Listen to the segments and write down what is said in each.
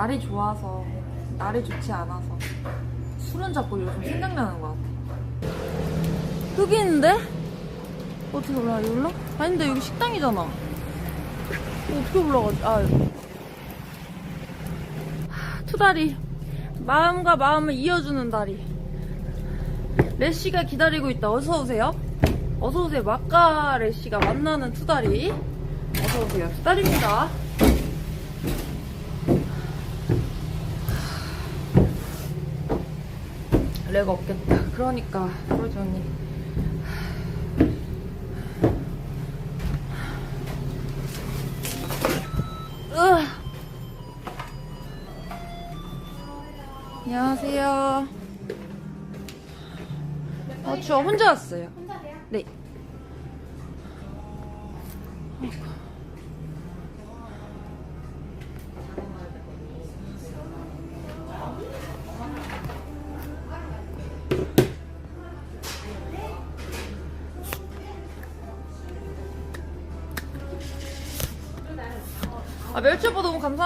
날이 좋아서 날이 좋지 않아서 술은 자꾸 요즘 생각나는 것 같아. 있는데? 어떻게 올라가? 여기 올라? 아닌데 여기 식당이잖아. 어떻게 올라가지? 아 하, 투다리 마음과 마음을 이어주는 다리. 레시가 기다리고 있다. 어서 오세요. 어서 오세요. 마카 레시가 만나는 투다리. 어서 오세요. 투다리입니다. 렉 없겠다. 그러니까 그러지 언니. 으아. 안녕하세요. 어, 저 혼자 왔어요. 혼자세요? 네.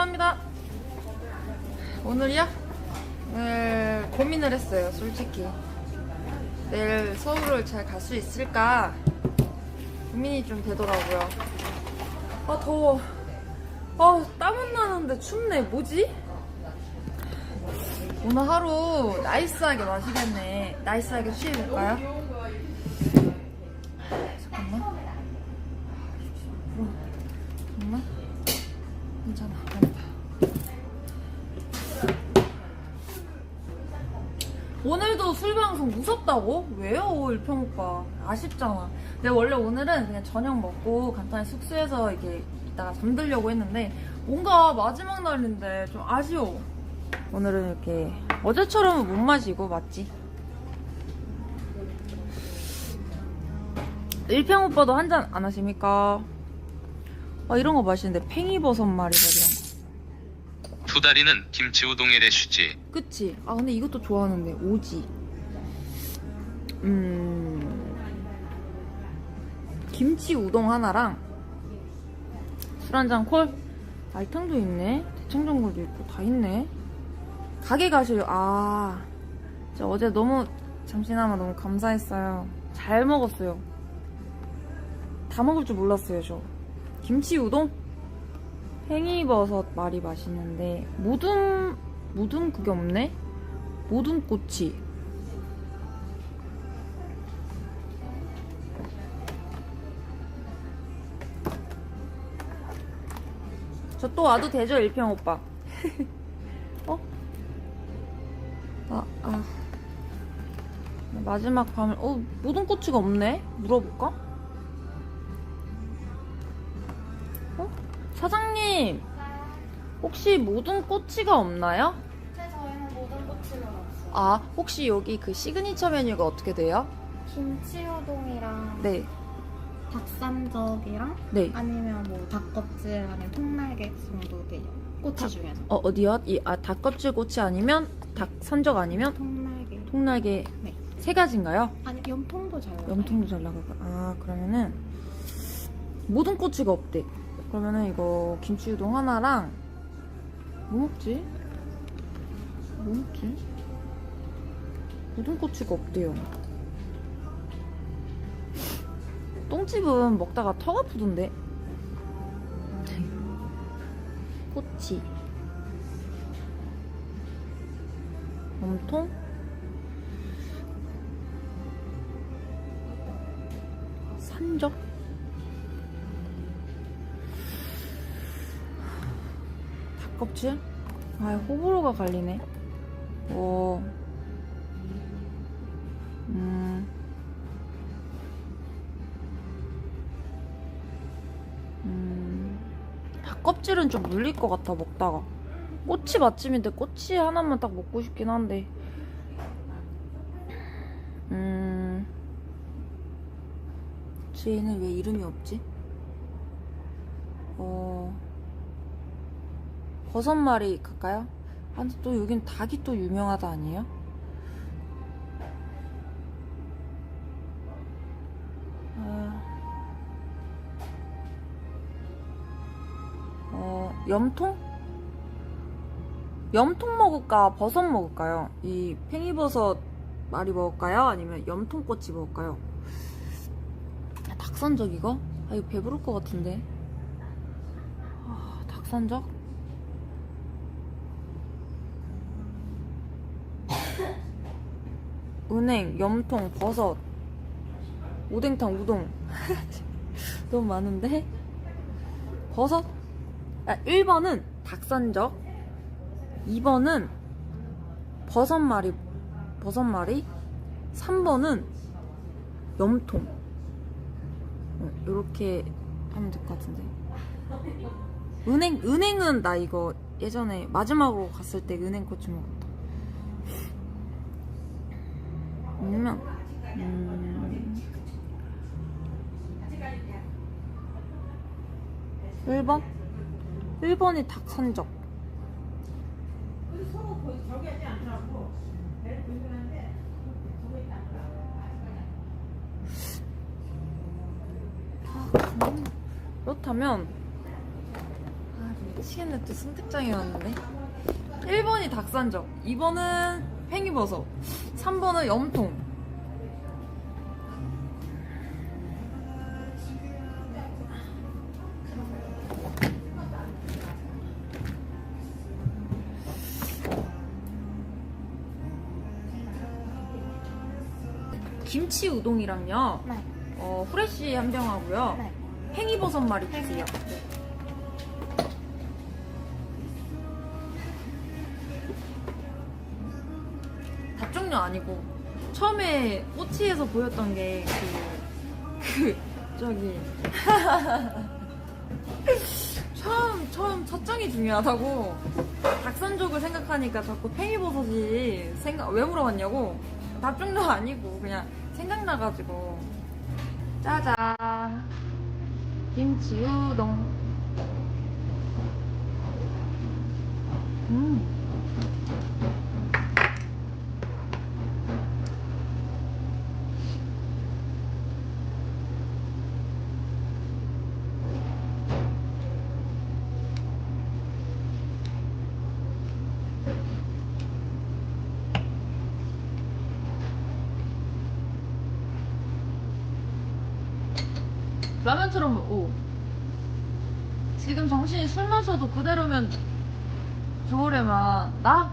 감사합니다. 오늘이요? 오늘 고민을 했어요, 솔직히. 내일 서울을 잘 갈 수 있을까 고민이 좀 되더라고요. 아 더워. 아 땀은 나는데 춥네. 뭐지? 오늘 하루 나이스하게 마시겠네. 나이스하게 취해볼까요? 무섭다고? 왜요, 일평 오빠? 아쉽잖아. 근데 원래 오늘은 그냥 저녁 먹고 간단히 숙소에서 이게 이따가 잠들려고 했는데 뭔가 마지막 날인데 좀 아쉬워. 오늘은 이렇게 어제처럼은 못 마시고 맞지? 일평 오빠도 한 잔 안 하십니까? 아 이런 거 마시는데 팽이버섯 말이다 이런 거. 투다리는 김치 우동의 레시지. 그치? 아 근데 이것도 좋아하는데 오지 음. 김치 우동 하나랑 술 한잔 콜? 알탕도 있네. 대창전골도 있고 다 있네. 가게 가셔요 아저 어제 너무 잠시나마 너무 감사했어요. 잘 먹었어요. 다 먹을 줄 몰랐어요 저. 김치 우동? 팽이버섯 말이 맛있는데 모둠 모둠 그게 없네? 모둠 꼬치 또 와도 되죠 일평 오빠 어? 아, 아. 마지막 밤을 어 모둠 꼬치가 없네 물어볼까? 어? 사장님 혹시 모든 꼬치가 없나요? 네, 저희는 모든 꼬치는 없어요. 아, 혹시 여기 그 시그니처 메뉴가 어떻게 돼요? 김치 우동이랑 네, 닭삼적이랑 네. 아니면 뭐 닭껍질 아니면 통날개 정도 돼요. 꼬치 중에서. 어, 어디요? 이, 아, 닭껍질 꼬치 아니면 닭 산적 아니면 통날개. 통날개 네. 세 가지인가요? 아니 염통도 잘 나와요. 염통도 잘 나갈까? 아, 그러면은 모든 꼬치가 없대. 그러면은 이거 김치 우동 하나랑 뭐 먹지? 뭐 먹지? 모든 꼬치가 없대요. 똥집은 먹다가 턱 아프던데. 꼬치. 염통? 산적? 닭껍질? 아, 호불호가 갈리네. 오. 껍질은 좀 물릴 것 같아, 먹다가. 꼬치 맛집인데 꼬치 하나만 딱 먹고 싶긴 한데. 음. 쟤는 왜 이름이 없지? 어. 버섯말이 갈까요? 아, 근데 또 여긴 닭이 또 유명하다 아니에요? 염통? 염통 먹을까 버섯 먹을까요? 이 팽이버섯 말이 먹을까요? 아니면 염통꼬치 먹을까요? 아, 닭산적 이거? 아 이거 배부를 것 같은데 아, 닭산적? 은행, 염통, 버섯 오뎅탕, 우동 너무 많은데? 버섯? 아, 1번은 닭산적 2번은 버섯말이 버섯말이 3번은 염통. 이렇게 하면 될 것 같은데. 은행 은행은 나 이거 예전에 마지막으로 갔을 때 은행 고추 먹었다. 아니면 음, 1번? 1번이 닭 산적. 그렇다면 아 미치겠네. 또 선택장이 왔는데. 1번이 닭산적. 2번은 팽이버섯. 3번은 염통 김치 우동이랑요. 네. 어, 후레쉬 한 병 하고요. 네. 팽이버섯 말이 주세요. 다 종류 아니고 처음에 꼬치에서 보였던 게 그 그 저기 처음 처음 첫 장이 중요하다고 닭산족을 생각하니까 자꾸 팽이버섯이 생각 왜 물어봤냐고. 다 종류 아니고 그냥 생각나가지고. 짜잔. 김치 우동. 음 라면처럼 오 지금 마셔도 그대로면 좋으려면 나?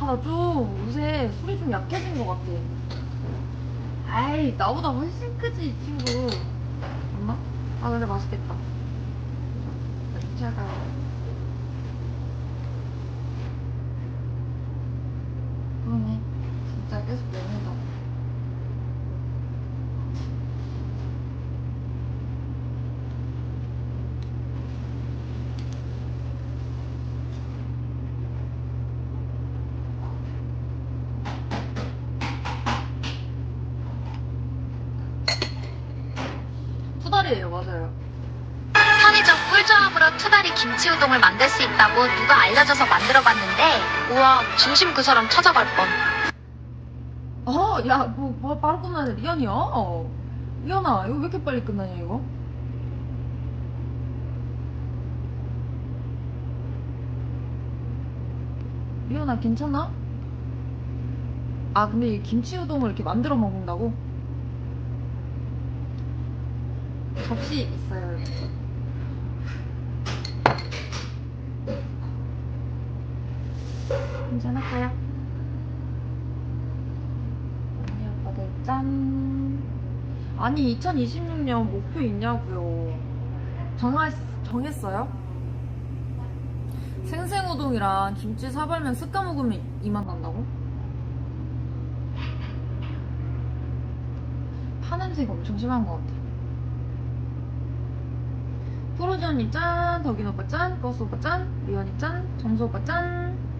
아 나좀 요새 술이 좀 약해진 것 같아. 아이 나보다 훨씬 크지 이 친구. 엄마? 아 근데 맛있겠다. 제가. 그러네. 진짜 계속 먹는다 투다리예요 맞아요 편의점 꿀조합으로 투다리 김치 우동을 만들 수 있다고 누가 알려줘서 만들어봤는데 우와 중심 그 사람 찾아갈 뻔. 어, 야, 뭐, 뭐 바로 끝나네. 리안이야? 어. 리안아, 이거 왜 이렇게 빨리 끝나냐, 이거? 리안아, 괜찮아? 아, 근데 이 김치 우동을 이렇게 만들어 먹는다고? 접시 있어요, 여기. 괜찮을까요? 언니 아빠들 짠. 아니 2026년 목표 있냐고요. 정할 정했어요? 생생우동이랑 김치 사발면 습가 먹으면 이만 난다고? 파냄새가 엄청 심한 것 같아. 프로즈 언니 짠, 덕인 오빠 짠, 버스 오빠 짠, 리언이 짠, 정수 오빠 짠.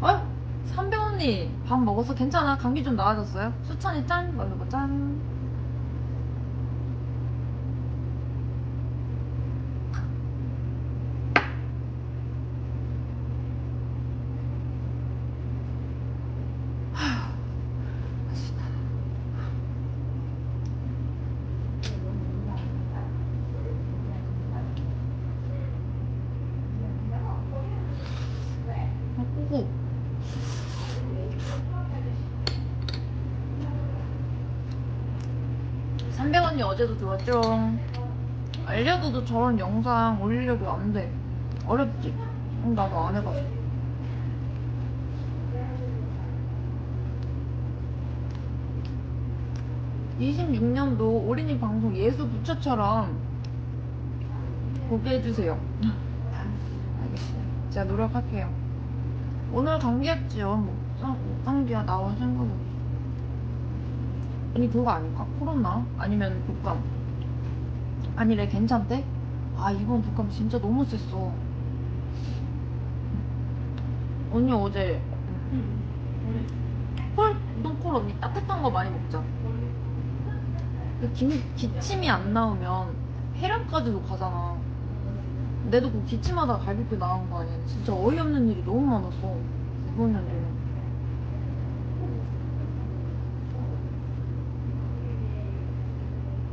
어? 삼병 언니 밥 먹어서 괜찮아? 감기 좀 나아졌어요? 수찬이 짠, 멀리고 짠. 들어왔죠. 알려줘도 저런 영상 올리려고 안 돼. 어렵지? 응, 나도 안 해봤어. (26년도) 올인이 방송 예수 부처처럼 보게 해주세요 알겠어요 제가 노력할게요 오늘 감기였지요 뭐 쌍- 감기야 나올 생각이 없어 아니 그거 아닐까? 코로나? 아니면 독감 아니래 괜찮대? 아 이번 독감 진짜 너무 셌어. 언니 어제 콜? 우동콜 언니 따뜻한 거 많이 먹자. 그 기, 기침이 안 나오면 폐렴까지도 가잖아. 내도 그 기침하다가 갈비뼈 나온 거 아니야. 진짜 어이없는 일이 너무 많았어. 이번 연도는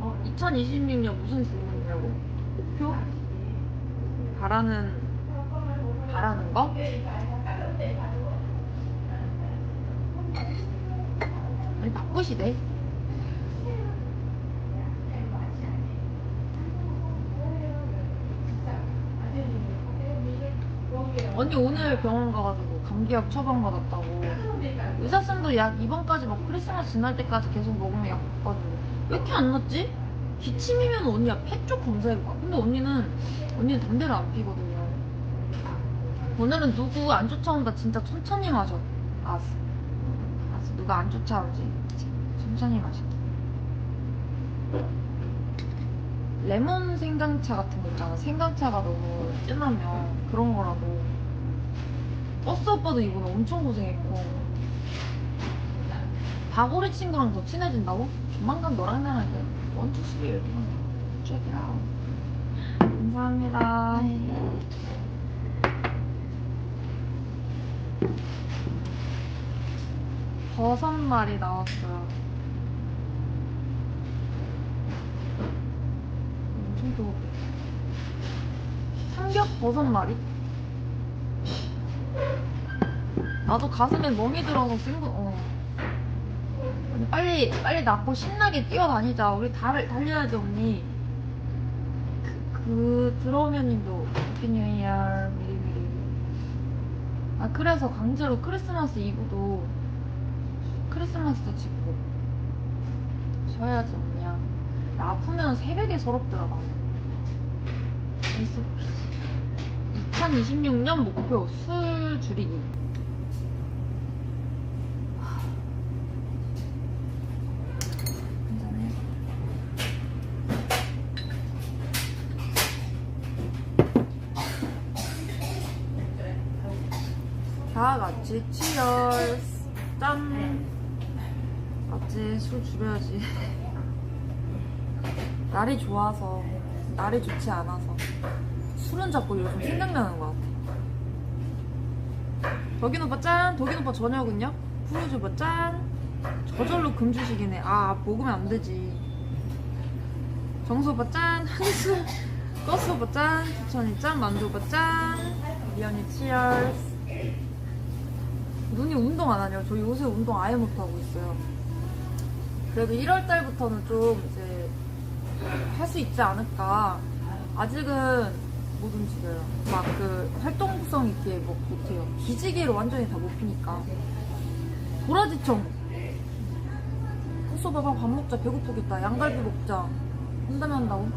어, 2026년 무슨 질문이냐고? 목표? 바라는 바라는 거? 아니 바쁘시대 언니 오늘 병원 가가지고 감기약 처방 받았다고 의사 쌤도 약 이번까지 막 크리스마스 지날 때까지 계속 먹으면 약 받거든요 왜 이렇게 안 났지? 기침이면 언니야 폐쪽 검사해봐 근데 언니는 언니는 담배를 안 피거든요. 오늘은 누구 안 쫓아온다 진짜 천천히 마셔. 알았어 알았어 누가 안 쫓아오지? 천천히 마셔. 레몬 생강차 같은 거 있잖아. 생강차가 너무 진하면 그런 거라도. 버스 오빠도 이번에 엄청 고생했고. 다고리 친구랑 더 친해진다고? 조만간 너랑 나랑 이제 원투 쓰리 이렇게 check it out 감사합니다 버섯 말이 나왔어요 엄청 뜨겁겠다 삼겹 버섯 말이? 나도 가슴에 멍이 들어서 쓴 거 어. 언니 빨리 빨리 낫고 신나게 뛰어다니자. 우리 달, 달려야지 언니. 그, 그 들어오면님도 해피 뉴 이어 미리미리. 아 그래서 강제로 크리스마스 이브도 크리스마스도 짓고. 쉬어야지 언니야. 나 아프면 새벽에 서럽더라고 2026년 목표 술 줄이기 한잔해 다 같이 치얼스 짠. 맞지 술 줄여야지. 날이 좋아서 날이 좋지 않아서. 술은 자꾸 요즘 생각나는 것 같아. 덕인 오빠 짠. 덕인 오빠 저녁은요? 푸르즈 오빠 짠. 저절로 금주식이네. 아 먹으면 안 되지. 정수 오빠 짠. 한수. 버스 오빠 짠. 주천이 짠. 만두 오빠 짠. 미연이 치얼스 눈이 운동 안 하냐 저 요새 운동 아예 못 하고 있어요. 그래도 1월 달부터는 좀 이제 할 수 있지 않을까. 아직은 못 움직여요. 막 그 활동성 있게 뭐 못해요. 기지개로 완전히 다 못 피니까. 도라지청. 호소 봐봐 밥 먹자 배고프겠다. 양갈비 먹자. 한다면 한다고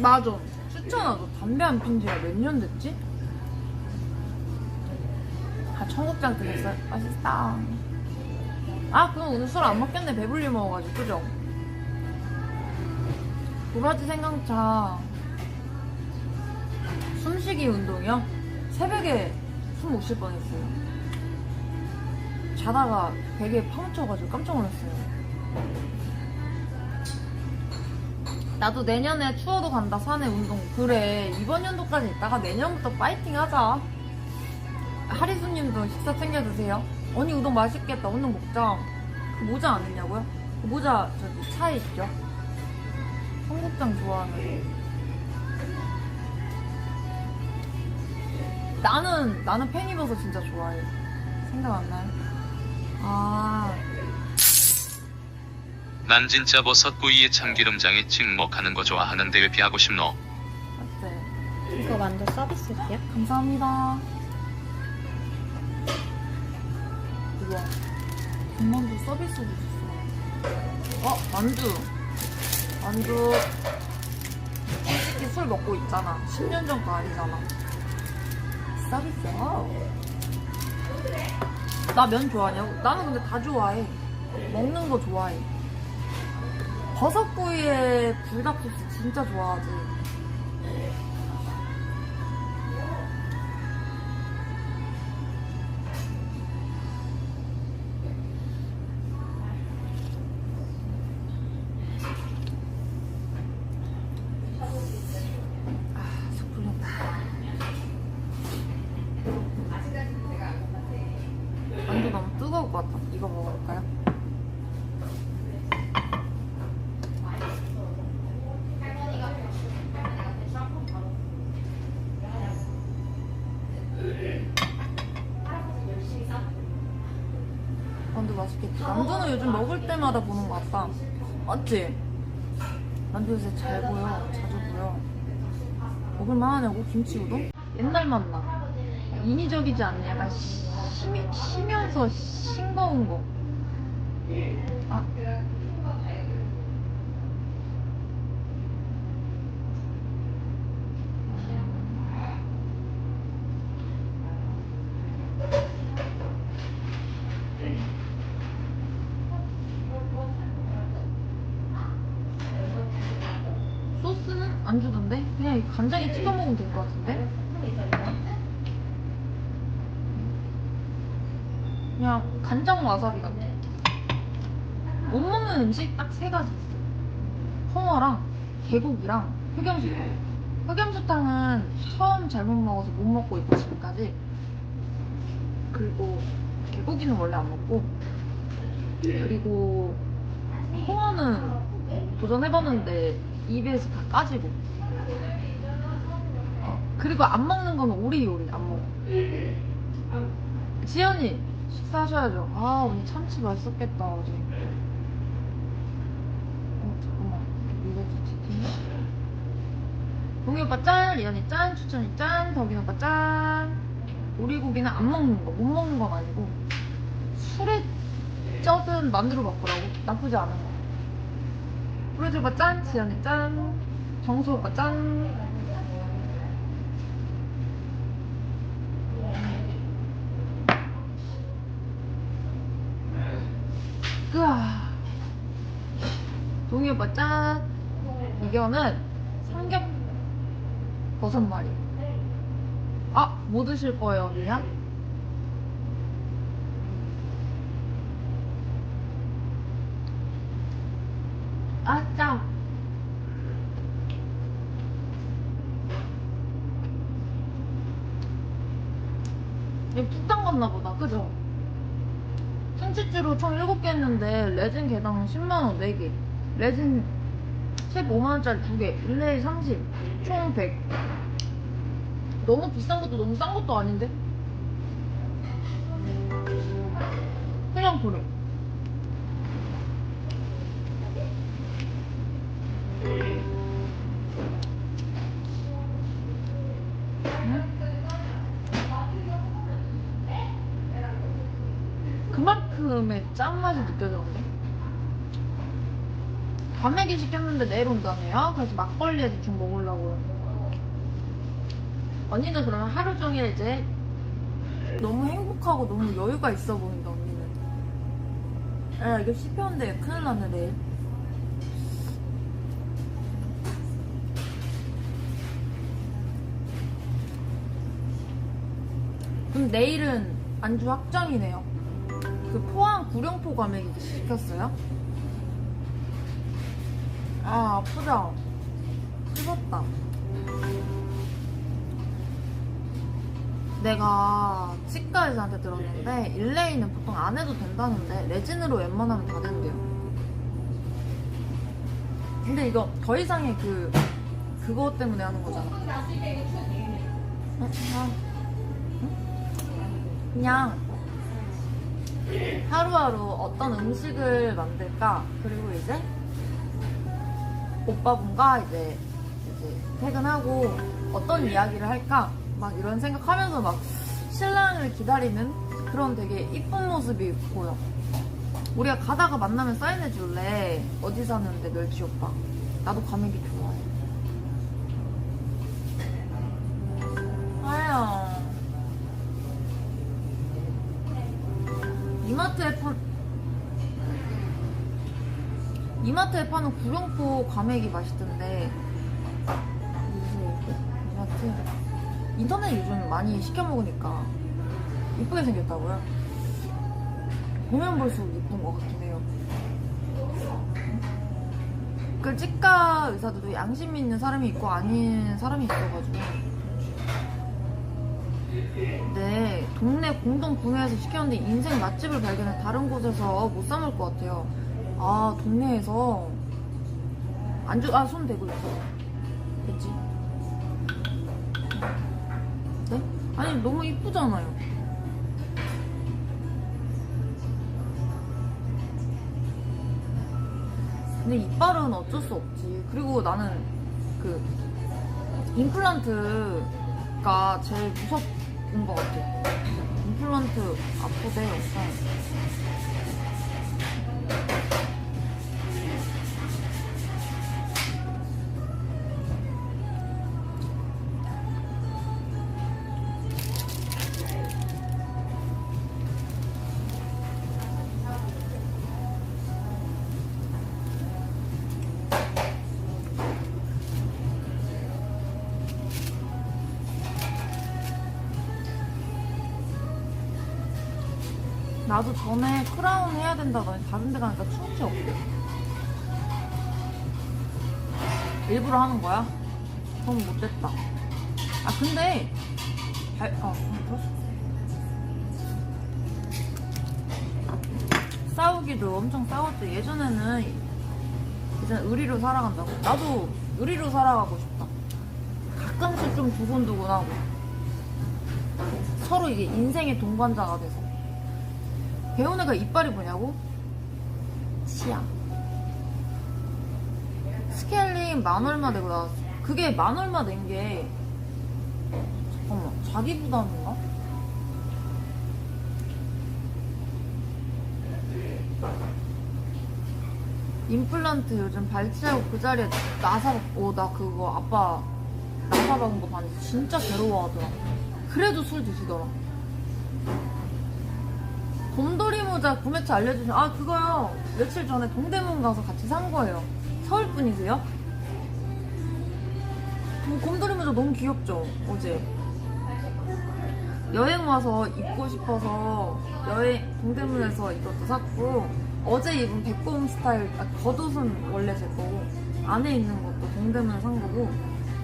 맞아. 수천아, 너 담배 안 핀 지가 몇 년 됐지? 아, 청국장 되겠어? 맛있다. 아, 그럼 오늘 술 안 먹겠네. 배불리 먹어가지고, 그죠? 도라지 생강차. 숨쉬기 운동이요? 새벽에 숨 못 쉴 뻔했어요. 자다가 베개에 파묻혀가지고 깜짝 놀랐어요. 나도 내년에 추워도 간다 산에 운동. 그래 이번 연도까지 있다가 내년부터 파이팅 하자. 하리수님도 식사 챙겨 드세요. 언니 우동 맛있겠다. 오늘 먹자. 그 모자 안 있냐고요? 그 모자 저기 차에 있죠? 청국장 좋아하는. 나는 나는 팽이버섯 진짜 좋아해. 생각 안 나요? 아 난 진짜 버섯구이에 참기름장에 찍먹하는 거 좋아하는데 왜 비하고 싶노? 어때? 이거 만두 서비스예요? 감사합니다. 우와, 군만두 서비스도 줬어. 어, 만두. 만두. 솔직히 술 먹고 있잖아. 10년 전거 아니잖아. 서비스. 나 면 좋아하냐고? 나는 근데 다 좋아해. 먹는 거 좋아해. 버섯구이에 불닭소스 진짜 좋아하지. 요즘 먹을 때마다 보는 것 같다. 맞지? 만두 요새 잘 보여. 자주 보여. 먹을만 하냐고? 김치 우동? 옛날 맛나. 인위적이지 않네. 약간 시, 시면서 싱거운 거. 아. 소스는 안 주던데? 그냥 이 간장에 찍어 먹으면 될 것 같은데? 그냥 간장 와사비 같아. 못 먹는 음식 딱 세 가지 있어. 홍어랑 개고기랑 흑염수탕. 흑염수탕은 처음 잘못 먹어서 못 먹고 있고 지금까지. 그리고 개고기는 원래 안 먹고. 그리고 홍어는 도전해봤는데 입에서 다 까지고. 어, 그리고 안 먹는 건 오리 요리 안 먹어. 지연이 식사하셔야죠. 아 언니 참치 맛있었겠다 어제. 어 잠깐만. 이거지 치킨이 동희 오빠 짠 리안이 짠 추천이 짠 덕인 오빠 짠. 오리고기는 안 먹는 거 못 먹는 건 아니고 술에 쪄든 만두로 바꾸라고? 나쁘지 않은 거 프로즈 오빠 짠, 지연이 짠, 정수 오빠 짠. 으아. 동희 오빠 짠. 이거는 삼겹 버섯 말이. 아, 뭐 드실 거예요, 미안? 아, 짱. 이거 푹 담갔나 보다, 그죠? 핀치즈로 총 7개 했는데, 레진 개당 10만원 4개. 레진 15만원짜리 2개. 릴레이 30. 총 100. 너무 비싼 것도 너무 싼 것도 아닌데? 그냥 그래. 그만큼의 짠맛이 느껴졌는데? 밤에기 시켰는데 내일 온다네요? 그래서 막걸리에 대충 먹으려고요. 언니는 그러면 하루 종일 이제 너무 행복하고 너무 여유가 있어 보인다, 언니는. 야, 이거 씹혔는데 큰일 났네, 내일. 내일은 안주 확정이네요. 그 포항 구룡포 과메기 시켰어요? 아, 아프다. 씹었다. 내가 치과 의사한테 들었는데 일레이는 보통 안 해도 된다는데 레진으로 웬만하면 다 된대요. 근데 이거 더 이상의 그 그거 때문에 하는 거잖아. 어? 아. 응? 그냥 하루하루 어떤 음식을 만들까 그리고 이제 오빠분과 이제, 이제 퇴근하고 어떤 이야기를 할까 막 이런 생각하면서 막 신랑을 기다리는 그런 되게 이쁜 모습이 보여. 우리가 가다가 만나면 사인해 줄래? 어디 사는데 멸치 오빠? 나도 과메기 좋아해. 아야. 이마트에 파 이마트에 파는 구룡포 과메기 맛있던데 이마트 인터넷 요즘 많이 시켜 먹으니까 이쁘게 생겼다고요? 보면 볼수록 예쁜 것 같긴 해요. 그 치과 의사들도 양심 있는 사람이 있고 아닌 사람이 있어가지고. 근데 동네 공동 구매해서 시켰는데 인생 맛집을 발견해 다른 곳에서 못사 먹을 것 같아요. 아 동네에서 안주 아 손 대고 있어. 됐지? 네? 아니 너무 이쁘잖아요. 근데 이빨은 어쩔 수 없지. 그리고 나는 그 임플란트 가 제일 무섭은 것 같아. 임플란트 아프대, 엄 전에 크라운 해야 된다더니 다른 데 가니까 충치 없대. 일부러 하는 거야? 너무 못됐다. 아, 근데, 수 있어. 싸우기도 엄청 싸웠지. 예전에는, 이제 의리로 살아간다고. 나도 의리로 살아가고 싶다. 가끔씩 좀 두근두근하고. 서로 이게 인생의 동반자가 돼서. 배운 애가 이빨이 뭐냐고? 치아. 스케일링 만 얼마 내고 나왔어. 그게 만 얼마 낸 게, 잠깐만, 자기 부담인가? 임플란트 요즘 발치하고 그 자리에 나사, 어, 나 그거 아빠 나사 박은 거 봤는데 진짜 괴로워하더라. 그래도 술 드시더라. 곰돌이 모자 구매처 알려주세요. 아 그거요. 며칠 전에 동대문 가서 같이 산 거예요. 서울 분이세요? 그 곰돌이 모자 너무 귀엽죠? 어제 여행 와서 입고 싶어서 여행 동대문에서 이것도 샀고 어제 입은 백곰 스타일 아, 겉옷은 원래 제 거고 안에 있는 것도 동대문에 산 거고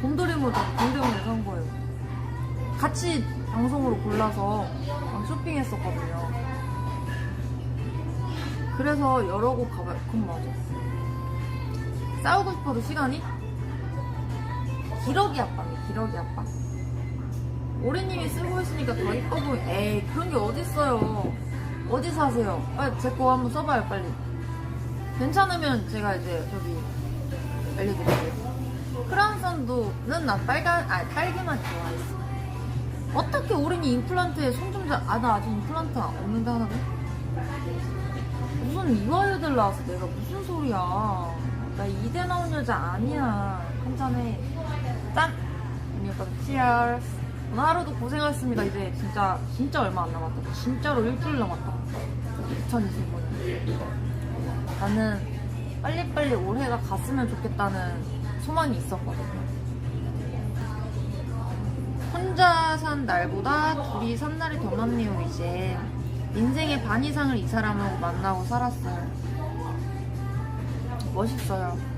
곰돌이 모자 동대문에 산 거예요. 같이 방송으로 골라서 쇼핑했었거든요. 그래서 여러 곳 가봐요. 그건 맞아. 싸우고 싶어도 시간이? 기러기 아빠네, 기러기 아빠. 오리님이 쓰고 있으니까 더 이뻐 보이. 에이, 그런 게 어딨어요. 어디 사세요? 빨리 제 거 한번 써봐요, 빨리. 괜찮으면 제가 이제 저기 알려드릴게요. 크라운선도는 나 빨간, 아, 딸기만 좋아했어. 어떻게 오린이 임플란트에 손좀 자, 아, 나 아직 임플란트 없는데 하나도? 무슨 이화여들 나와서 내가 무슨 소리야. 나 이대 나온 여자 아니야. 한잔해. 짠! 언니가 치얼스. 오늘 하루도 고생하셨습니다. 이제 진짜, 진짜 얼마 안 남았다. 진짜로 일주일 남았다. 2025년. 나는 빨리빨리 올해가 갔으면 좋겠다는 소망이 있었거든요. 혼자 산 날보다 둘이 산 날이 더 많네요, 이제. 인생의 반 이상을 이 사람하고 만나고 살았어요. 멋있어요.